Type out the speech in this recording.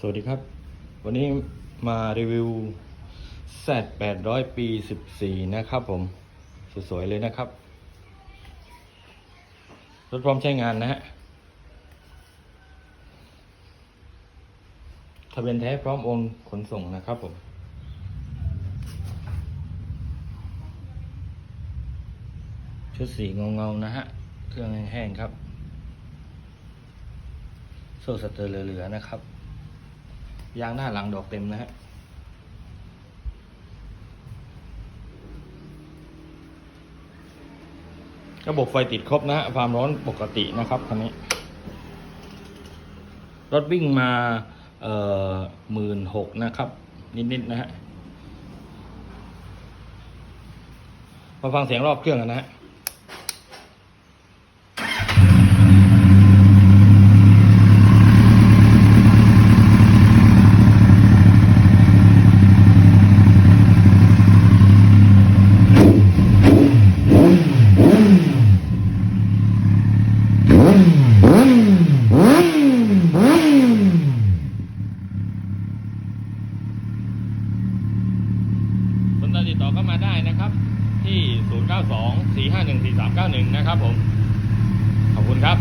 สวัสดีครับ วันนี้มารีวิว Z 800ปี 14 นะครับผม สวยๆเลยนะครับ รถพร้อมใช้งานนะฮะทะเบียนแท้พร้อมโอนขนส่งนะครับผม ชุดสีเงาๆนะฮะ เครื่องแห้งๆครับโซ่สเตอร์เหลือๆนะครับ ยางหน้าหลังดอกเต็มนะฮะระบบไฟติดครบนะฮะความร้อนปกตินะครับคันนี้ รถวิ่งมาเอ่อหมื่นหกนะครับ นิดๆนะฮะมาฟังเสียงรอบเครื่องกันนะฮะ สนใจติดต่อเข้ามาได้นะครับ ที่ 092 451 4391 นะครับผม ขอบคุณครับ